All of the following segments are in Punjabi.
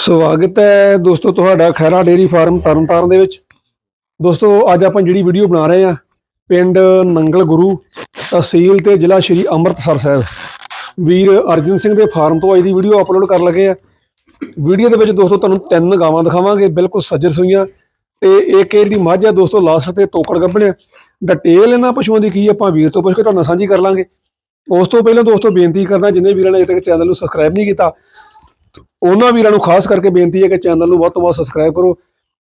ਸਵਾਗਤ ਹੈ ਦੋਸਤੋ ਤੁਹਾਡਾ ਖੈਰਾ ਡੇਰੀ ਫਾਰਮ ਤਰਨਤਾਰਨ ਦੇ ਵਿੱਚ। ਦੋਸਤੋ, ਅੱਜ ਆਪਾਂ ਜਿਹੜੀ ਵੀਡੀਓ ਬਣਾ ਰਹੇ ਆ ਪਿੰਡ ਨੰਗਲ ਗੁਰੂ ਤਹਿਸੀਲ ਤੇ ਜ਼ਿਲ੍ਹਾ ਸ਼੍ਰੀ ਅੰਮ੍ਰਿਤਸਰ ਸਾਹਿਬ। ਵੀਰ ਅਰਜਨ ਸਿੰਘ ਦੇ ਫਾਰਮ ਤੋਂ ਅੱਜ ਦੀ ਵੀਡੀਓ ਅਪਲੋਡ ਕਰਨ ਲੱਗੇ ਆ ਵੀਡੀਓ ਦੇ ਵਿੱਚ ਦੋਸਤੋ ਤੁਹਾਨੂੰ ਤਿੰਨ ਗਾਵਾਂ ਦਿਖਾਵਾਂਗੇ, ਬਿਲਕੁਲ ਸੱਜਰ ਸੂਈਆਂ। ਤੇ ਇੱਕ ਇਹਦੀ ਮੱਝ ਆ ਦੋਸਤੋ ਲਾਸਟ ਤੇ ਤੋਕੜ ਗੱਭਣਿਆ ਡਿਟੇਲ ਇਹਨਾਂ ਪਸ਼ੂਆਂ ਦੀ ਕੀ ਆਪਾਂ ਵੀਰ ਤੋਂ ਪੁੱਛ ਕੇ ਤੁਹਾਨੂੰ ਸਾਂਝੀ ਕਰ ਲਾਂਗੇ। ਉਸ ਤੋਂ ਪਹਿਲਾਂ ਦੋਸਤੋ ਬੇਨਤੀ ਕਰਦਾ, ਜਿੰਨੇ ਵੀਰਾਂ ਨੇ ਅਜੇ ਤੱਕ ਚੈਨਲ ਨੂੰ ਸਬਸਕ੍ਰਾਈਬ ਨਹੀਂ ਕੀਤਾ ਉਹਨਾਂ ਵੀਰਾਂ ਨੂੰ ਖਾਸ ਕਰਕੇ ਬੇਨਤੀ ਹੈ ਕਿ ਚੈਨਲ ਨੂੰ ਵੱਧ ਤੋਂ ਵੱਧ ਸਬਸਕ੍ਰਾਈਬ ਕਰੋ।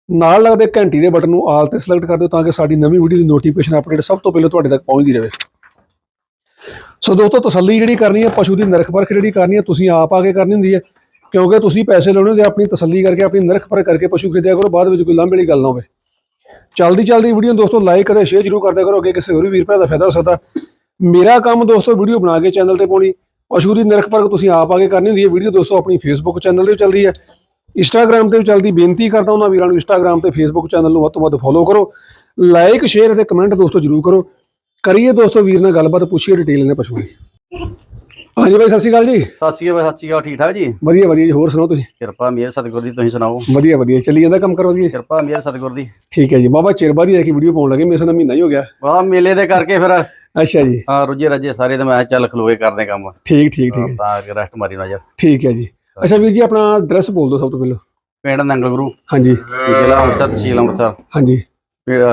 ਨਾਲ ਲੱਗਦੇ ਘੰਟੀ ਦੇ ਬਟਨ ਨੂੰ ਆਲ ਤੇ ਸਿਲੈਕਟ ਕਰ ਦਿਓ ਤਾਂ ਕਿ ਸਾਡੀ ਨਵੀਂ ਵੀਡੀਓ ਦੀ ਨੋਟੀਫਿਕੇਸ਼ਨ ਅਪਡੇਟ ਸਭ ਤੋਂ ਪਹਿਲਾਂ ਤੁਹਾਡੇ ਤੱਕ ਪਹੁੰਚਦੀ ਰਹੇ। ਸੋ ਦੋਸਤੋ, ਤਸੱਲੀ ਜਿਹੜੀ ਕਰਨੀ ਹੈ, ਪਸ਼ੂ ਦੀ ਨਰਖ ਪਰਖ ਜਿਹੜੀ ਕਰਨੀ ਹੈ, ਤੁਸੀਂ ਆਪ ਆ ਕੇ ਕਰਨੀ ਹੁੰਦੀ ਹੈ। ਕਿਉਂਕਿ ਤੁਸੀਂ ਪੈਸੇ ਲਾਉਣੇ ਹੁੰਦੇ ਆਪਣੀ ਤਸੱਲੀ ਕਰਕੇ, ਆਪਣੀ ਨਰਖ ਪਰਖ ਕਰਕੇ ਪਸ਼ੂ ਖਰੀਦਿਆ ਕਰੋ, ਬਾਅਦ ਵਿੱਚ ਕੋਈ ਲਾਂਭੇ ਵਾਲੀ ਗੱਲ ਨਾ ਹੋਵੇ। ਚਲਦੀ ਚਲਦੀ ਵੀਡੀਓ ਦੋਸਤੋ ਲਾਈਕ ਅਤੇ ਸ਼ੇਅਰ ਜ਼ਰੂਰ ਕਰਦਿਆ ਕਰੋ, ਅੱਗੇ ਕਿਸੇ ਹੋਰ ਵੀ ਵੀਰ ਭਰਾ ਦਾ ਫਾਇਦਾ ਹੋ ਸਕਦਾ। ਮੇਰਾ ਕੰਮ ਦੋਸਤੋ ਵੀਡੀਓ ਬਣਾ ਕੇ ਚੈਨਲ ਤੇ ਪਾਉਣੀ। ਪਸ਼ੂ ਦੀ ਨਿਰਖ ਪਰਖ ਤੁਸੀਂ ਆਪ ਆ ਕੇ ਕਰਨੀ ਹੁੰਦੀ ਹੈ। ਵੀਡੀਓ ਦੋਸਤੋ ਆਪਣੀ ਫੇਸਬੁੱਕ ਚੈਨਲ ਤੇ ਚੱਲਦੀ ਹੈ। ਇੰਸਟਾਗ੍ਰam ਤੇ ਵੀ ਚੱਲਦੀ। ਬੇਨਤੀ ਕਰਦਾ ਉਹਨਾਂ ਵੀਰਾਂ ਨੂੰ ਇੰਸਟਾਗ੍ਰam ਤੇ ਫੇਸਬੁੱਕ ਚੈਨਲ ਨੂੰ ਵੱਧ ਤੋਂ ਵੱਧ ਫੋਲੋ ਕਰੋ। ਲਾਈਕ ਸ਼ੇਅਰ ਅਤੇ ਕਮੈਂਟ ਦੋਸਤੋ ਜ਼ਰੂਰ ਕਰੋ। ਕਰੀਏ ਦੋਸਤੋ ਵੀਰ ਨਾਲ ਗੱਲਬਾਤ ਪੁੱਛੀਏ ਡਿਟੇਲ ਨੇ ਪਸ਼ੂ ਦੀ। ਹਾਂਜੀ ਬਾਈ ਸਤਿ ਸ਼੍ਰੀ ਅਕਾਲ ਜੀ। ਸਤਿ ਸ਼੍ਰੀ ਅਕਾਲ ਸਤਿ ਸ਼੍ਰੀ ਅਕਾਲ। ਠੀਕ ਠਾਕ ਜੀ? ਵਧੀਆ ਵਧੀਆ ਜੀ। ਹੋਰ ਸੁਣਾਓ ਤੁਸੀਂ? ਕਿਰਪਾ ਮੇਰ ਸਤਿਗੁਰ ਦੀ। ਤੁਸੀਂ ਸੁਣਾਓ? ਵਧੀਆ ਵਧੀਆ। ਚੱਲੀ ਜਾਂਦਾ ਕੰਮ ਕਰੋ ਜੀ ਕਿਰਪਾ ਮੇਰ ਸਤਿਗੁਰ ਦੀ। ਠੀਕ ਹੈ ਜੀ। ਬਾਬਾ ਚਿਰ ਬਾਅਦ ਹੀ ਇੱਕ ਵੀਡੀਓ ਪਾਉਣ ਲੱਗੇ। ਮੇਰੇ ਨਾਲ ਮਹੀਨਾ ਹੀ ਹੋ ਗਿਆ। ਵਾਹ ਮੇਲੇ ਦੇ ਕਰਕੇ ਫਿਰ ਅੱਛਾ ਜੀ। ਹਾਂ ਰੁੱਝੇ ਰੱਜੇ ਸਾਰੇ ਤੇ ਮੈਂ ਕਿਹਾ ਚੱਲ ਖਲੋਏ ਕਰਦੇ ਕੰਮ। ਠੀਕ ਠੀਕ ਠੀਕ। ਤਾਂ ਕਿ ਰੈਸਟ ਮਾਰੀ ਨਜ਼ਰ ਠੀਕ ਹੈ ਜੀ। ਅੱਛਾ ਵੀਰ ਜੀ ਆਪਣਾ ਐਡਰੈਸ ਬੋਲ ਦਿਓ ਸਭ ਤੋਂ ਪਹਿਲਾਂ। ਪਿੰਡ ਨੰਗਲ ਗੁਰੂ। ਹਾਂਜੀ। ਜ਼ਿਲ੍ਹਾ ਅੰਮ੍ਰਿਤਸਰ ਤਹਿਸੀਲ ਅੰਮ੍ਰਿਤਸਰ। ਹਾਂਜੀ।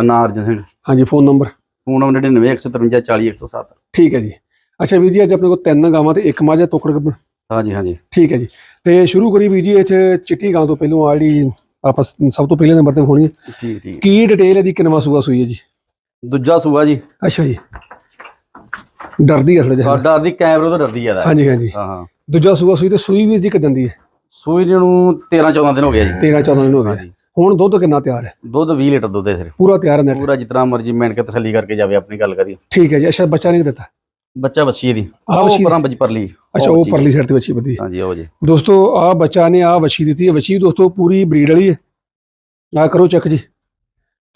ਨਾਂ ਅਰਜਨ ਸਿੰਘ। ਹਾਂਜੀ ਫੋਨ ਨੰਬਰ। ਫੋਨ ਨੰਬਰ 99 153 40 107 ਠੀਕ ਹੈ ਜੀ। ਅੱਛਾ ਵੀਰ ਜੀ ਅੱਜ ਆਪਣੇ ਕੋਲ ਤਿੰਨ ਗਾਵਾਂ ਤੇ ਇੱਕ ਮੱਝ ਤੋਕੜ ਹਾਂਜੀ ਹਾਂਜੀ। ਠੀਕ ਹੈ ਜੀ। ਤੇ ਸ਼ੁਰੂ ਕਰੀ ਵੀਰ ਜੀ ਇਹ ਚਿੱਟੀ ਗਾਂ ਤੋਂ ਪਹਿਲਾਂ ਆ ਜਿਹੜੀ ਆਪਾਂ ਸਭ ਤੋਂ ਪਹਿਲੇ ਨੰਬਰ ਤੇ ਹੋਣੀ ਹੈ। ਠੀਕ ਠੀਕ। ਕੀ ਡਿਟੇਲ ਹੈ ਦੀ ਕਿੰਨਵਾ ਸੂਆ ਸੂਈ ਹੈ ਜੀ? ਦੂਜਾ ਸੂਆ ਜੀ। ਅੱਛਾ ਜੀ। ਡਰਦੀ ਥੋੜਾ ਜਿਹਾ। ਸਾਡਾ ਦੀ ਕੈਮਰੇ ਤੋਂ ਡਰਦੀ ਜ਼ਿਆਦਾ ਹਾਂਜੀ ਹਾਂਜੀ। ਹਾਂ ਹਾਂ। ਦੂਜਾ ਸੂਆ ਸੂਈ ਤੇ ਸੂਈ ਵੀਰ ਜੀ ਕਿਦਾਂ ਦੀ ਹੈ ਸੂਈ ਨੂੰ 13 14 ਦਿਨ ਹੋ ਗਿਆ ਜੀ। 13 14 ਦਿਨ ਹੋ ਗਏ। ਹੁਣ ਦੁੱਧ ਕਿੰਨਾ ਤਿਆਰ ਹੈ? ਦੁੱਧ 20 ਲੀਟਰ ਦੁੱਧ ਹੈ ਸਿਰ ਪੂਰਾ ਤਿਆਰ ਹੈ ਪੂਰਾ ਜਿਤਨਾ ਮਰਜ਼ੀ ਮਿੰਟ ਕੇ ਤਸੱਲੀ ਕਰਕੇ ਜਾਵੇ ਆਪਣੀ ਗੱਲ ਕਰੀ ਠੀਕ ਹੈ ਜੀ। ਅੱਛਾ ਬੱਚਾ ਨਹੀਂ ਦਿੱਤਾ? ਬੱਚਾ ਬੱਚੀ ਦੀ। ਆਹ ਆਹ ਵੱਛੀ? ਪਰਾਂ ਬੱਜੀ ਪਰਲੀ। ਅੱਛਾ ਉਹ ਪਰਲੀ ਸਾਈਡ ਤੇ ਬੱਚੀ ਬੱਦੀ ਹਾਂਜੀ ਉਹ ਜੀ। ਦੋਸਤੋ ਆ ਬੱਚਾ ਨੇ ਆ ਵੱਛੀ ਦਿੱਤੀ ਹੈ। ਵੱਛੀ ਦੋਸਤੋ ਪੂਰੀ ਬਰੀਡ ਵਾਲੀ ਹੈ। ਆ ਕਰੋ ਚੈੱਕ ਜੀ।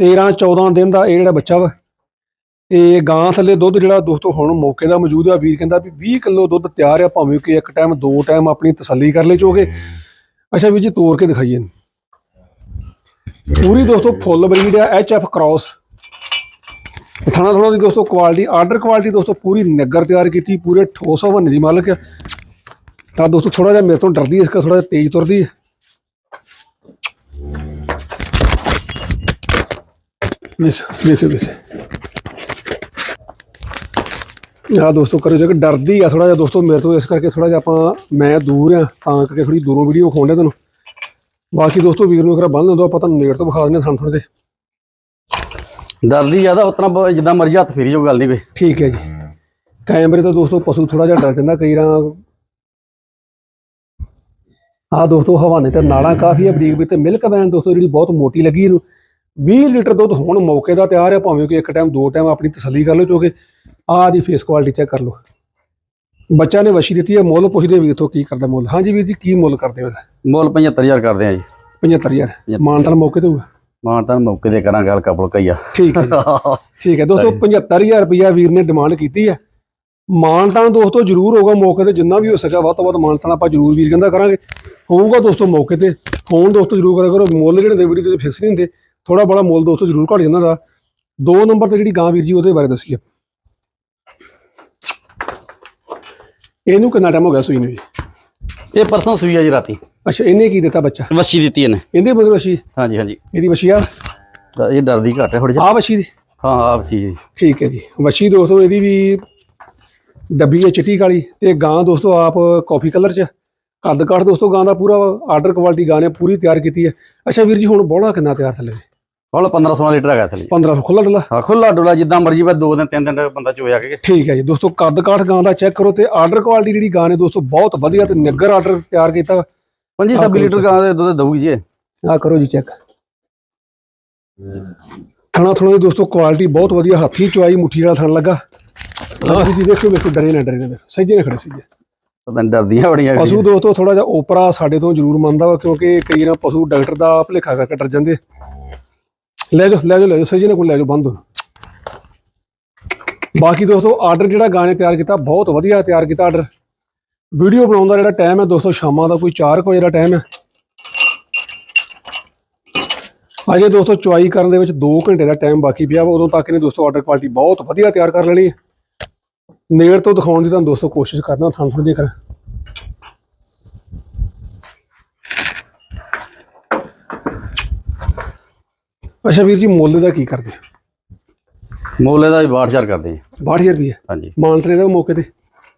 13 14 ਦਿਨ ਦਾ ਇਹ ਜਿਹੜਾ ਬੱਚਾ ਵਾ ਤੇ ਗਾਂ ਥੱਲੇ ਦੁੱਧ ਜਿਹੜਾ ਦੋਸਤੋ ਹੁਣ ਮੌਕੇ ਦਾ ਮੌਜੂਦ ਆ। ਵੀਰ ਕਹਿੰਦਾ ਵੀ 20 ਕਿਲੋ ਦੁੱਧ ਤਿਆਰ ਆ, ਭਾਵੇਂ ਕਿ ਇੱਕ ਟਾਈਮ ਦੋ ਟਾਈਮ ਆਪਣੀ ਤਸੱਲੀ ਕਰ ਲੈ ਚੋਗੇ। ਅੱਛਾ ਵੀਰ ਜੀ ਤੋੜ ਕੇ ਦਿਖਾਈਏ। ਪੂਰੀ ਦੋਸਤੋ ਫੁੱਲ ਬਰੀਡ ਆ ਐਚ ਐਫ ਕ੍ਰਾਸ ਥਾਣਾ ਥੋੜਾ ਦੀ ਦੋਸਤੋ ਕੁਆਲਿਟੀ ਆਰਡਰ ਕੁਆਲਿਟੀ ਦੋਸਤੋ ਪੂਰੀ ਨਿੱਗਰ ਤਿਆਰ ਕੀਤੀ, ਪੂਰੇ ਠੋਸ ਹਵਾਨੇ ਦੀ ਮਾਲਕ ਆ। ਤਾਂ ਦੋਸਤੋ ਥੋੜਾ ਜਿਹਾ ਮੇਰੇ ਤੋਂ ਡਰਦੀ ਹੈ ਇਸ ਕਰਕੇ ਥੋੜਾ ਜਿਹਾ ਤੇਜ਼ ਤੁਰਦੀ ਹੈ ਵੇਖ ਵੇਖ ਵੇਖ। ਆ ਦੋਸਤੋ ਕਰੋ ਜੇ ਡਰਦੀ ਆ ਥੋੜਾ ਜਿਹਾ ਦੋਸਤੋ ਮੇਰੇ ਤੋਂ ਇਸ ਕਰਕੇ ਥੋੜਾ ਜਿਹਾ ਆਪਾਂ ਮੈਂ ਦੂਰ ਆ ਤਾਂ ਕਰਕੇ ਥੋੜੀ ਦੂਰੋਂ ਵੀਡੀਓ ਡਿਆ ਤੁਹਾਨੂੰ ਬਾਕੀ ਦੋਸਤੋ ਵੀਰ ਨੂੰ ਵਾਰ ਬੰਨ ਦਿੰਦੋ ਆਪਾਂ ਤੁਹਾਨੂੰ ਨੇੜ ਤੋਂ ਵਿਖਾ ਦਿੰਦੇ ਹਾਂ ਥੋੜੇ ਤੇ। ਡਰਦੀ ਜ਼ਿਆਦਾ ਉਤਨਾ ਜਿੱਦਾਂ ਮਰਜ਼ੀ ਹੱਥ ਫੇਰੀ ਜੋ ਗੱਲ ਨਹੀਂ ਕੋਈ। ਠੀਕ ਹੈ ਜੀ। ਕੈਮਰੇ ਤੋਂ ਦੋਸਤੋ ਪਸ਼ੂ ਥੋੜਾ ਜਿਹਾ ਡਰ ਜਾਂਦਾ ਕਈ ਰਾਂ ਆ ਦੋਸਤੋ ਹਵਾਨੇ ਤੇ ਨਾਲਾਂ ਕਾਫੀ ਹੈ ਬਰੀਕ ਵੀ ਤੇ ਮਿਲਕ ਵੈਨ ਦੋਸਤੋ ਜਿਹੜੀ ਬਹੁਤ ਮੋਟੀ ਲੱਗੀ ਇਹਨੂੰ। 20 ਲੀਟਰ ਦੁੱਧ ਹੁਣ ਮੌਕੇ ਦਾ ਤਿਆਰ ਹੈ ਭਾਵੇਂ ਕਿ ਇੱਕ ਟਾਈਮ ਦੋ ਟਾਈਮ ਆਪਣੀ ਤਸੱਲੀ ਕਰ ਲਓ ਕਿਉਂਕਿ ਆਹ ਦੀ ਫੇਸ ਕੁਆਲਿਟੀ ਚੈੱਕ ਕਰ ਲਓ। ਬੱਚਾ ਨੇ ਵਸ਼ੀ ਦਿੱਤੀ ਹੈ ਮੁੱਲ ਪੁੱਛਦੇ ਵੀਰ ਤੋਂ ਕੀ ਕਰਦਾ ਮੁੱਲ। ਹਾਂਜੀ ਵੀਰ ਜੀ ਕੀ ਮੁੱਲ ਕਰਦੇ ਹੋ? ਇਹਦਾ? ਮੁੱਲ 75000 ਕਰਦੇ ਆ ਜੀ। 75000 ਮਾਨਤਾਨ ਮੌਕੇ ਤੇ ਹੋਊਗਾ? ਮਾਨ ਤਾਂ ਮੌਕੇ ਤੇ ਕਰਾਂਗੇ ਹਲਕਾ ਫੁਲਕਾ ਹੀ ਆ। ਠੀਕ ਹੈ। ਠੀਕ ਹੈ ਦੋਸਤੋ 75000 ਰੁਪਇਆ ਵੀਰ ਨੇ ਡਿਮਾਂਡ ਕੀਤੀ ਹੈ। ਮਾਨਤਾਨ ਦੋਸਤੋ ਜ਼ਰੂਰ ਹੋਊਗਾ ਮੌਕੇ ਤੇ ਜਿੰਨਾ ਵੀ ਹੋ ਸਕਿਆ ਵੱਧ ਤੋਂ ਵੱਧ ਮਾਨਤਾਨ ਆਪਾਂ ਜ਼ਰੂਰ ਵੀਰ ਕਹਿੰਦਾ ਕਰਾਂਗੇ। ਹੋਊਗਾ ਦੋਸਤੋ ਮੌਕੇ ਤੇ। ਫੋਨ ਦੋਸਤੋ ਜ਼ਰੂਰ ਕਰਿਆ ਕਰੋ ਮੁੱਲ ਜਿਹੜੇ ਦੇ ਵੀਡੀਓ ਤੇ ਫਿਕਸ ਨਹੀਂ ਹੁੰਦੇ। ਥੋੜਾ ਬੜਾ ਮੁੱਲ ਦੋਸਤੋ ਜ਼ਰੂਰ ਘਟ ਜਾਂਦਾ ਦਾ। ਦੋ ਨੰਬਰ ਤੇ ਜਿਹੜੀ ਗਾਂ ਵੀਰ ਜੀ ਉਹਦੇ ਬਾਰੇ ਦੱਸੀਏ। ਇਹਨੂੰ ਕਿੰਨਾ ਟਾਈਮ ਹੋ ਗਿਆ ਸੂਈ ਨੂੰ ਜੀ? ਇਹ ਪਰਸੋਂ ਸੂਈ ਆ ਜੀ ਰਾਤੀ। ਅੱਛਾ ਇਹਨੇ ਕੀ ਦਿੱਤਾ ਬੱਚਾ? ਵੱਛੀ ਦਿੱਤੀ ਇਹਨੇ। ਇਹਦੇ ਮਗਰ ਵਸ਼ੀ ਹਾਂਜੀ ਹਾਂਜੀ। ਇਹਦੀ ਵਸ਼ੀ ਆ? ਤਾਂ ਇਹ ਡਰਦੀ ਘੱਟ ਹੈ ਥੋੜੀ ਜਿਹੀ। ਆ ਵਸ਼ੀ ਦੀ? ਹਾਂ ਆ ਵੱਛੀ ਜੀ। ਠੀਕ ਹੈ ਜੀ। ਵੱਛੀ ਦੋਸਤੋ ਇਹਦੀ ਵੀ ਡੱਬੀ ਹੈ ਚਿੱਟੀ ਕਾਲੀ ਤੇ ਗਾਂ ਦੋਸਤੋ ਆਪ ਕਾਫੀ ਕਲਰ ਚ। ਕੱਦ ਕਾਠ ਦੋਸਤੋ ਗਾਂ ਦਾ ਪੂਰਾ ਆਰਡਰ ਕੁਆਲਿਟੀ ਗਾਂ ਨੇ ਪੂਰੀ ਤਿਆਰ ਕੀਤੀ ਹੈ। ਅੱਛਾ ਵੀਰ ਜੀ ਹੁਣ ਬੋਲਾ ਕਿੰਨਾ ਤਿਆਰ ਥੱਲੇ? ਹੁਣ 1500 ਲੀਟਰ ਹੈਗਾ ਥਲੀ 1500 ਖੁੱਲਾ ਡੁੱਲਾ? ਹਾਂ ਖੁੱਲਾ ਡੁੱਲਾ ਜਿੱਦਾਂ ਮਰਜ਼ੀ ਬਸ ਦੋ ਦਿਨ ਤਿੰਨ ਦਿਨ ਬੰਦਾ ਚੋਇਆ ਕੇ। ਠੀਕ ਹੈ ਜੀ ਦੋਸਤੋ ਕੱਦ ਕਾਠ ਗਾਂ ਦਾ ਚੈੱਕ ਕਰੋ ਤੇ ਆਰਡਰ ਕੁਆਲਿਟੀ ਜਿਹੜੀ ਗਾਂ ਨੇ ਦੋਸਤੋ ਬਹੁਤ ਵਧੀਆ ਤੇ ਨਿੱਗਰ ਆਰਡਰ ਤਿਆਰ ਕੀਤਾ। 25 26 ਲੀਟਰ ਗਾਂ ਦੇ ਦੁੱਧ ਦਊਗੀ ਜੀ। ਆ ਕਰੋ ਜੀ ਚੈੱਕ ਥਣਾ ਥਣਾ ਦੀ ਦੋਸਤੋ ਕੁਆਲਿਟੀ ਬਹੁਤ ਵਧੀਆ ਹੱਥੀ ਚੁਆਈ ਮੁੱਠੀ ਵਾਲਾ ਥਣ ਲੱਗਾ। ਜੀ ਦੇਖੋ ਵੇਖੋ ਡਰੇ ਨਾ ਡਰੇ ਨਾ ਸੱਜੇ ਨੇ ਖੜੇ ਸੀ ਪਤਾ ਨੀ ਡਰਦੀਆਂ ਬੜੀਆਂ ਪਸ਼ੂ ਦੋਸਤੋ ਥੋੜਾ ਜਿਹਾ ਓਪਰਾ ਸਾਡੇ ਤੋਂ ਜ਼ਰੂਰ ਮੰਨਦਾ ਵਾ ਕਿਉਂਕਿ ਕਈ ਨਾ ਪਸ਼ੂ ਡਾਕਟਰ ਦਾ ਭਲੇਖਾ ਕਰਕੇ ਡਰ ਜਾਂਦੇ ਲੈ ਜਾਓ ਲੈ ਜਾਓ ਲੈ ਜਾਓ ਜੀ ਨੇ ਕੋਲ ਲੈ ਜਾਓ, ਬੰਦ ਹੋ ਬਾਕੀ ਦੋਸਤੋ ਆਰਡਰ ਜਿਹੜਾ ਗਾਣੇ ਤਿਆਰ ਕੀਤਾ, ਬਹੁਤ ਵਧੀਆ ਤਿਆਰ ਕੀਤਾ ਆਰਡਰ ਵੀਡੀਓ ਬਣਾਉਣ ਦਾ ਜਿਹੜਾ ਟਾਈਮ ਹੈ ਦੋਸਤੋ, ਸ਼ਾਮਾਂ ਦਾ ਕੋਈ 4 ਵਜੇ ਦਾ ਟਾਈਮ ਹੈ। ਅਜੇ ਦੋਸਤੋ, ਚੁਆਈ ਕਰਨ ਦੇ ਵਿੱਚ 2 ਘੰਟੇ ਦਾ ਟਾਈਮ ਬਾਕੀ ਪਿਆ ਵਾ, ਉਦੋਂ ਤੱਕ ਇਹਨੇ ਦੋਸਤੋ ਆਰਡਰ ਕੁਆਲਿਟੀ ਬਹੁਤ ਵਧੀਆ ਤਿਆਰ ਕਰ ਲੈਣੀ ਹੈ। ਨੇੜ ਤੋਂ ਦਿਖਾਉਣ ਦੀ ਤੁਹਾਨੂੰ ਦੋਸਤੋ ਕੋਸ਼ਿਸ਼ ਕਰਦਾ, ਥਾਂ ਥੋੜੀ ਦੇਖ ਰਿਹਾ ਅੱਛਾ ਵੀਰ ਜੀ ਮੁੱਲ ਦਾ ਕੀ ਕਰਦੇ ਮੁੱਲ ਵੀ 62000 ਕਰਦੇ ਜੀ। 62000 ਰੁਪਏ ਹਾਂਜੀ। ਮਾਨਤਰੇ ਦਾ ਮੌਕੇ ਤੇ?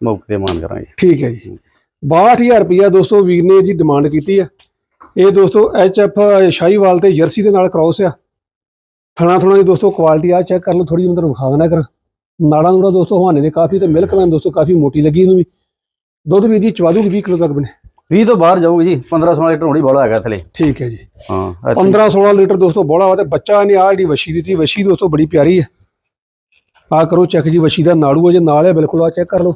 ਮੌਕੇ ਤੇ ਮਾਨ ਕਰਾਂਗੇ। ਠੀਕ ਹੈ ਜੀ। 62000 ਰੁਪਇਆ ਦੋਸਤੋ ਵੀਰ ਨੇ ਜੀ ਡਿਮਾਂਡ ਕੀਤੀ ਆ। ਇਹ ਦੋਸਤੋ ਐਫ ਸ਼ਾਹੀਵਾਲ ਤੇ ਜਰਸੀ ਦੇ ਨਾਲ ਕ੍ਰਾਸ ਆ। ਥਣਾ ਥਣਾ ਦੀ ਦੋਸਤੋ ਕੁਆਲਿਟੀ ਆ ਚੈੱਕ ਕਰ ਲਓ ਥੋੜੀ ਅੰਦਰ ਵਿਖਾ ਦੇਣਾ ਕਰ। ਨਾੜਾਂ ਨੂੜਾ ਦੋਸਤੋ ਹਵਾਨੇ ਦੇ ਕਾਫੀ ਤੇ ਮਿਲਕ ਮੈਨ ਦੋਸਤੋ ਕਾਫੀ ਮੋਟੀ ਲੱਗੀ ਇਹਨੂੰ ਵੀ। ਦੁੱਧ ਵੀਰ ਜੀ ਚਵਾ ਦੂਗੀ 20 ਕਿਲੋ ਤੱਕ ਬਣੇ। 20 ਤੋਂ ਬਾਹਰ ਜਾਊਗੀ ਜੀ 15 16 ਲੀਟਰ ਹੋਣੀ ਬੜਾ ਹੈਗਾ ਥਲੇ ਠੀਕ ਹੈ ਜੀ। ਹਾਂ ਇੱਥੇ 15 16 ਲੀਟਰ ਦੋਸਤੋ ਬੋਲਾ ਵਾ ਤੇ ਬੱਚਾ ਨੇ ਆਹ ਜਿਹੜੀ ਵਸ਼ੀ ਦਿੱਤੀ ਵਸ਼ੀ ਦੋਸਤੋ ਬੜੀ ਪਿਆਰੀ ਹੈ। ਆ ਕਰੋ ਚੈੱਕ ਜੀ ਵਸ਼ੀ ਦਾ ਨਾੜੂ ਅਜੇ ਨਾਲ ਹੈ ਬਿਲਕੁਲ ਆ ਚੈੱਕ ਕਰ ਲਓ।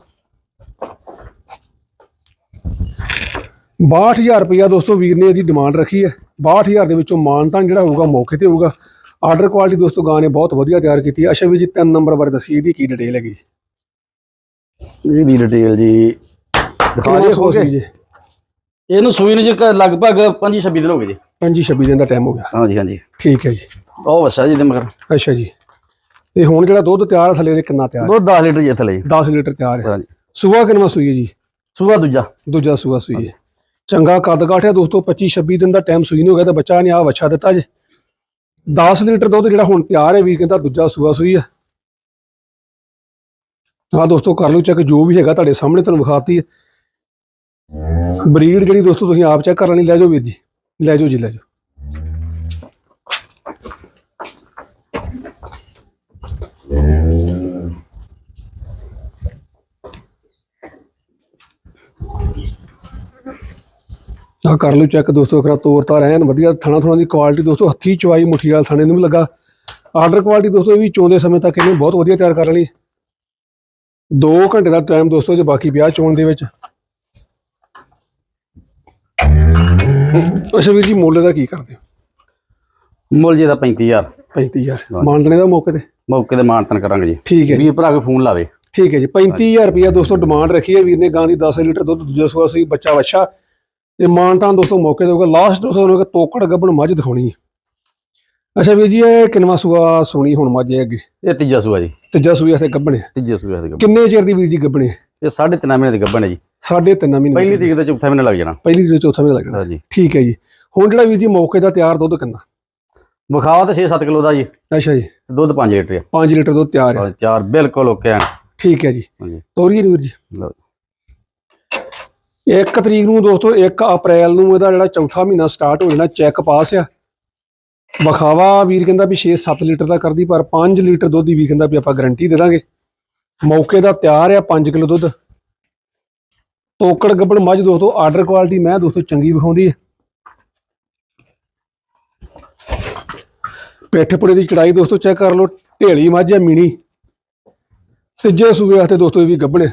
62000 ਰੁਪਇਆ ਦੋਸਤੋ ਵੀਰ ਨੇ ਇਹਦੀ ਡਿਮਾਂਡ ਰੱਖੀ ਹੈ। 62000 ਦੇ ਵਿੱਚੋਂ ਮਾਨਤਾਨ ਜਿਹੜਾ ਹੋਊਗਾ ਮੌਕੇ ਤੇ ਹੋਊਗਾ। ਆਰਡਰ ਕੁਆਲਿਟੀ ਦੋਸਤੋ ਗਾਂ ਨੇ ਬਹੁਤ ਵਧੀਆ ਤਿਆਰ ਕੀਤੀ ਹੈ। ਅੱਛਾ ਵੀਰ ਜੀ ਤਿੰਨ ਨੰਬਰ ਬਾਰੇ ਦੱਸੀ ਇਹਦੀ ਕੀ ਡਿਟੇਲ ਹੈਗੀ? ਇਹਦੀ ਡਿਟੇਲ ਜੀ ਦਿਖਾ ਖੋਲ ਕੇ ਜੀ। ਇਹਨੂੰ ਸੂਈ ਨੂੰ ਜੀ ਕ- ਲਗਭਗ 25 26 ਦਿਨ ਹੋ ਗਏ ਜੀ। 25 26 ਦਿਨ ਦਾ ਟਾਈਮ ਹੋ ਗਿਆ। ਹਾਂਜੀ ਹਾਂਜੀ। ਠੀਕ ਹੈ ਜੀ। ਉਹ ਵਸਾ ਜੀ ਦੇ ਮਗਰ। ਅੱਛਾ ਜੀ। ਤੇ ਹੁਣ ਜਿਹੜਾ ਦੁੱਧ ਤਿਆਰ ਹੈ ਥੱਲੇ ਦੇ ਕਿੰਨਾ ਤਿਆਰ ਹੈ? ਦੁੱਧ 10 ਲੀਟਰ ਜੀ ਥਲੇ ਜੀ। 10 ਲੀਟਰ ਤਿਆਰ ਹੈ। ਹਾਂਜੀ। ਸੂਆ ਕਿੰਨਾ ਸੂਈ ਹੈ ਜੀ? ਸੂਆ ਦੂਜਾ। ਦੂਜਾ ਸੂਆ ਸੂਈ ਹੈ ਚੰਗਾ ਕੱਦ ਕਾਠਿਆ ਦੋਸਤੋ 25 26 ਦਿਨ ਦਾ ਟਾਈਮ ਸੂਈ ਨੂੰ ਹੋ ਗਿਆ ਤੇ ਬੱਚਾ ਨੇ ਆ ਵੱਛਾ ਦਿੱਤਾ ਜੇ। 10 ਲੀਟਰ ਦੁੱਧ ਜਿਹੜਾ ਹੁਣ ਤਿਆਰ ਹੈ ਵੀ ਕਹਿੰਦਾ ਦੂਜਾ ਸੂਆ ਸੂਈ ਹੈ। ਆ ਦੋਸਤੋ ਕਰ ਲਓ ਚੈੱਕ ਜੋ ਵੀ ਹੈਗਾ ਤੁਹਾਡੇ ਸਾਹਮਣੇ ਤੁਹਾਨੂੰ ਵਿਖਾਤੀ ਹੈ। ਬਰੀਡ ਜਿਹੜੀ ਦੋਸਤੋ ਤੁਸੀਂ ਆਪ ਚੈੱਕ ਕਰ ਲੈਣੀ ਲੈ ਜਾਓ ਵੀਰ ਜੀ। ਲੈ ਜਾਓ ਜੀ, ਲੈ ਜਾਓ। ਆ ਕਰ ਲਓ ਚੈੱਕ ਦੋਸਤੋ ਕਰਾ ਤੋਰ ਤਾਂ ਰਹਿਣ, ਵਧੀਆ ਥਣਾ ਥਣਾ ਦੀ ਕੁਆਲਿਟੀ ਦੋਸਤੋ, ਹੱਥੀ ਚਵਾਈ ਮੁੱਠੀ ਵਾਲ ਥਾਣੇ ਨੂੰ ਵੀ ਲੱਗਾ। ਆਰਡਰ ਕੁਆਲਿਟੀ ਦੋਸਤੋ, ਇਹ ਵੀ ਚੋਂਦੇ ਸਮੇਂ ਤੱਕ ਇਹਨੂੰ ਬਹੁਤ ਵਧੀਆ ਤਿਆਰ ਕਰ ਲੈਣੀ 2 ਘੰਟੇ ਦਾ ਟਾਈਮ ਦੋਸਤੋ, ਜੇ ਬਾਕੀ ਵਿਆਹ ਚੋਣ ਦੇ ਵਿੱਚ। ਅੱਛਾ ਵੀਰ ਜੀ ਮੁੱਲ ਦਾ ਕੀ ਕਰਦੇ ਹੋ? ਮੁੱਲ ਜੀ ਦਾ 35000 35000 ਮਾਨਦਨੇ ਦਾ ਮੌਕੇ ਤੇ? ਮੌਕੇ ਤੇ ਮਾਨਤਨ ਕਰਾਂਗੇ ਜੀ। ਠੀਕ ਹੈ ਵੀਰ ਭਰਾ ਕੇ ਫੋਨ ਲਾਵੇ। ਠੀਕ ਹੈ ਜੀ 35000 ਰੁਪਇਆ ਦੋਸਤੋ ਡਿਮਾਂਡ ਰੱਖੀ ਹੈ। ਵੀਰ ਨੇ ਗਾਂ ਦੀ 10 ਲੀਟਰ ਦੁੱਧ ਦੂਜਾ ਸੂਆ ਸੀ ਬੱਚਾ ਵੱਛਾ। ਤੇ ਮਾਨਤਾਂ ਦੋਸਤੋ ਮੌਕੇ ਤੇ ਹੋਊਗਾ। ਲਾਸਟ ਦੋਸਤੋ ਉਹਨੂੰ ਤੋਕੜ ਗੱਬਣ ਮੱਝ ਦਿਖਾਉਣੀ ਹੈ। ਅੱਛਾ ਵੀਰ ਜੀ ਇਹ ਕਿੰਨਵਾ ਸੂਆ ਸੁਣੀ ਹੁਣ ਮੱਝ ਅੱਗੇ? ਇਹ ਤੀਜਾ ਸੂਆ ਜੀ। ਤੀਜਾ ਸੂਆ ਤੇ ਗੱਬਣੇ ਤੀਜੇ ਸੂਆ ਦੇ ਗੱਬਣ ਕਿੰਨੇ ਚਿਰ ਦੀ ਵੀਰ ਜੀ ਗੱਬਣੇ ਇਹ ਸਾਢੇ ਤਿੰਨ ਮਹੀਨੇ ਦੀ ਗੱਬਣ ਜੀ। ਸਾਢੇ ਤਿੰਨ ਮਹੀਨੇ ਪਹਿਲੀ ਤਰੀਕ ਤੇ ਚੌਥਾ ਮਹੀਨਾ ਲੱਗ ਜਾਣਾ। ਪਹਿਲੀ ਤੇ ਚੌਥਾ ਮਹੀਨਾ ਲੱਗਣਾ ਹਾਂਜੀ। ਠੀਕ ਹੈ ਜੀ। ਹੁਣ ਜਿਹੜਾ ਵੀਰ ਜੀ ਮੌਕੇ ਦਾ ਤਿਆਰ ਦੁੱਧ ਕਿੰਨਾ? ਵਿਖਾਵਾ ਤਾਂ 6-7 ਕਿਲੋ ਦਾ ਜੀ। ਅੱਛਾ ਜੀ। ਦੁੱਧ 5 ਲੀਟਰ ਆ। 5 ਲੀਟਰ ਦੁੱਧ ਤਿਆਰ ਹੈ ਚਾਰ ਬਿਲਕੁਲ ਓਕੇ ਹਨ ਠੀਕ ਹੈ ਜੀ। ਹਾਂਜੀ। ਤੋਰੀਏ ਵੀਰ ਜੀ। ਲਓ। 1 ਤਰੀਕ ਨੂੰ ਦੋਸਤੋ 1 ਅਪ੍ਰੈਲ ਨੂੰ ਇਹਦਾ ਜਿਹੜਾ ਚੌਥਾ ਮਹੀਨਾ ਸਟਾਰਟ ਹੋ ਜਾਣਾ ਚੈੱਕ ਪਾਸ ਆ। ਵਿਖਾਵਾ ਵੀਰ ਕਹਿੰਦਾ ਵੀ 6-7 ਲੀਟਰ ਦਾ ਕਰਦੀ ਪਰ 5 ਲੀਟਰ ਦੁੱਧ ਦੀ ਵੀਰ ਕਹਿੰਦਾ ਵੀ ਆਪਾਂ ਗਾਰੰਟੀ ਦੇ ਦਾਂਗੇ। ਮੌਕੇ ਦਾ ਤਿਆਰ ਆ 5 ਕਿਲੋ ਦੁੱਧ। ਤੋਕੜ ਗੱਬਣ ਮੱਝ ਦੋਸਤੋ ਆਰਡਰ ਕੁਆਲਿਟੀ ਮੈਂ ਦੋਸਤੋ ਚੰਗੀ ਵਿਖਾਉਂਦੀ ਹੈ। ਪੇਠੇ ਦੀ ਚੜਾਈ ਦੋਸਤੋ ਚੈੱਕ ਕਰ ਲਓ, ਢੇਲੀ ਮੱਝ ਹੈ, ਮੀਣੀ। ਤੀਜੇ ਸੂਬੇ ਵਾਸਤੇ ਦੋਸਤੋ ਇਹ ਵੀ ਗੱਬਣ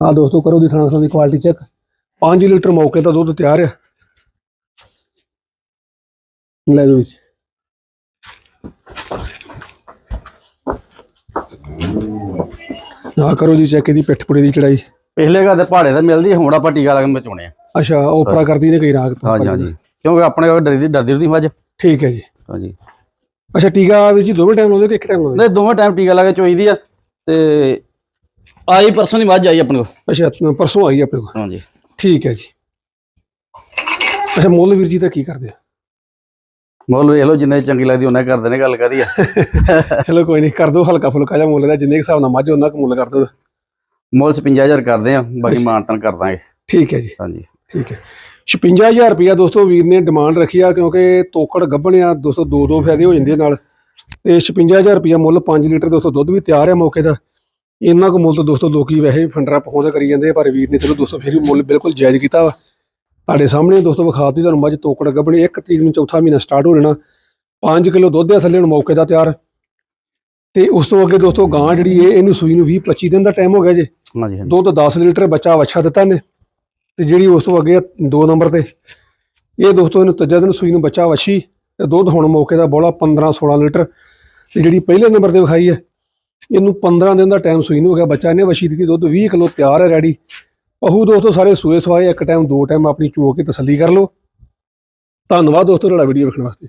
ਆ ਦੋਸਤੋ, ਕਰੋ ਦੀ ਥਾਣਾ ਦੀ ਕੁਆਲਿਟੀ ਚੈੱਕ। 5 ਲੀਟਰ ਮੌਕੇ ਦਾ ਦੁੱਧ ਤਿਆਰ ਆ ਲੈ ਜਾਓ ਜੀ। ਆ ਕਰੋ ਜੀ ਚੈੱਕ ਇਹਦੀ ਪਿੱਠ ਪੁੜੇ ਦੀ ਚੜਾਈ। ਪਿਛਲੇ ਘਰ ਦੇ ਪਹਾੜੇ ਤਾਂ ਮਿਲਦੀ ਹੁਣ ਆਪਾਂ ਟੀਕਾ ਲਾ ਕੇ ਮਚਾਉਣੇ ਆ ਅੱਛਾ ਓਪਰਾ ਕਰਦੀ ਨੇ ਕਈ ਰਾਗ ਹਾਂਜੀ ਹਾਂਜੀ। ਕਿਉਂਕਿ ਆਪਣੇ ਕੋਲ ਡਰਦੀ ਡਰਦੀ ਦੀ ਮੱਝ ਠੀਕ ਹੈ ਜੀ। ਹਾਂਜੀ। ਅੱਛਾ ਟੀਕਾ ਵੀ ਜੀ ਦੋਵੇਂ ਟਾਈਮ ਲਾਉਂਦੇ ਕਿ ਇੱਕ ਟਾਈਮ ਲਾਉਂਦੇ ਨਹੀਂ ਦੋਵੇਂ ਟਾਈਮ ਟੀਕਾ ਲਾ ਕੇ ਚੋਈਦੀ ਆ ਤੇ ਆਈ ਪਰਸੋਂ ਦੀ ਮੱਝ ਆਈ ਆਪਣੇ ਕੋਲ। ਅੱਛਾ ਪਰਸੋਂ ਆਈ ਆਪਣੇ ਕੋਲ। ਹਾਂਜੀ। ਠੀਕ ਹੈ ਜੀ। ਅੱਛਾ ਮੁੱਲ ਵੀਰ ਜੀ ਦਾ ਕੀ ਕਰਦੇ ਆ? ਮੁੱਲ ਵੇਖ ਲਓ ਜਿੰਨੇ ਚੰਗੀ ਲੱਗਦੀ ਉਹਨਾਂ ਕਰਦੇ ਨੇ ਗੱਲ ਕਰੀ ਆ। ਚਲੋ ਕੋਈ ਨਹੀਂ ਕਰ ਦੋ ਹਲਕਾ ਫੁਲਕਾ ਜਿਹਾ ਮੁੱਲ ਦਾ ਜਿੰਨੇ ਹਿਸਾਬ ਨਾਲ ਮੱਝ ਉਹਨਾਂ ਕੁ ਮੁੱਲ ਕਰ ਦੋ। ਮੁੱਲ 55000 ਕਰਦੇ ਆ ਬਾਕੀ ਮਾਨਤਨ ਕਰ ਦਾਂਗੇ। ਠੀਕ ਹੈ ਜੀ। ਹਾਂਜੀ। ਠੀਕ ਹੈ। 56000 ਰੁਪਇਆ ਦੋਸਤੋ ਵੀਰ ਨੇ ਡਿਮਾਂਡ ਰੱਖੀ ਆ ਕਿਉਂਕਿ ਤੋਕੜ ਗੱਭਣਿਆ ਦੋਸਤੋ ਦੋ ਦੋ ਫਾਇਦੇ ਹੋ ਜਾਂਦੇ ਨਾਲ। ਤੇ 56000 ਰੁਪਇਆ ਮੁੱਲ 5 ਲੀਟਰ ਦੋਸਤੋ ਦੁੱਧ ਵੀ ਤਿਆਰ ਹੈ ਮੌਕੇ ਦਾ। ਇੰਨਾ ਕੁ ਮੁੱਲ ਤਾਂ ਦੋਸਤੋ ਲੋਕੀ ਵੈਸੇ ਫੰਡਰਾ ਪਖਾਉਂਦੇ ਕਰੀ ਜਾਂਦੇ ਆ, ਪਰ ਵੀਰ ਨੇ ਚਲੋ ਦੋਸਤੋ ਫਿਰ ਵੀ ਮੁੱਲ ਬਿਲਕੁਲ ਜਾਇਜ਼ ਕੀਤਾ ਵਾ। ਤੁਹਾਡੇ ਸਾਹਮਣੇ ਦੋਸਤੋ ਵਿਖਾਤੀ ਤੁਹਾਨੂੰ ਮੱਝ ਤੋਕੜ ਗੱਭਣੀ ਇੱਕ ਤਰੀਕ ਨੂੰ ਚੌਥਾ ਮਹੀਨਾ ਸਟਾਰਟ ਹੋ ਜਾਣਾ। 5 ਕਿਲੋ ਦੁੱਧ ਆ ਥੱਲੇ ਹੁਣ ਮੌਕੇ ਦਾ ਤਿਆਰ। ਤੇ ਉਸ ਤੋਂ ਅੱਗੇ ਦੋਸਤੋ ਗਾਂ ਜਿਹੜੀ ਇਹ ਇਹਨੂੰ ਸੂਈ ਨੂੰ 20 25 ਦਿਨ ਦਾ ਟਾਈਮ ਹੋ ਗਿਆ ਜੇ। ਹਾਂਜੀ ਹਾਂਜੀ। ਦੁੱਧ 10 ਲੀਟਰ ਬੱਚਾ ਵੱਛਾ ਦਿੱਤਾ ਨੇ ਤੇ ਜਿਹੜੀ ਉਸ ਤੋਂ ਅੱਗੇ 2 ਨੰਬਰ ਤੇ। ਇਹ ਦੋਸਤੋ ਇਹਨੂੰ ਤੀਜਾ ਦਿਨ ਸੂਈ ਨੂੰ ਬੱਚਾ ਵੱਛੀ। ਤੇ ਦੁੱਧ ਹੁਣ ਮੌਕੇ ਦਾ ਬੋਲਾ 15 16 ਲੀਟਰ। ਤੇ ਜਿਹੜੀ ਪਹਿਲੇ ਨੰਬਰ ਤੇ ਵਿਖਾਈ ਹੈ ਇਹਨੂੰ 15 ਦਿਨ ਦਾ ਟਾਈਮ ਸੂਈ ਨੂੰ ਹੋ ਗਿਆ ਬੱਚਾ। ਇਹਨੇ ਵੱਛੀ ਦਿੱਤੀ ਦੁੱਧ 20 ਕਿਲੋ ਤਿਆਰ ਹੈ ਰੈਡੀ। ਪਹੂ ਦੋਸਤੋ, ਸਾਰੇ ਸੂਏ ਸਵਾਏ, ਇੱਕ ਟਾਈਮ ਦੋ ਟਾਈਮ ਆਪਣੀ ਚੋ ਕੇ ਤਸੱਲੀ ਕਰ ਲਓ। ਧੰਨਵਾਦ ਦੋਸਤੋ ਤੁਹਾਡਾ ਵੀਡੀਓ ਵੇਖਣ ਵਾਸਤੇ।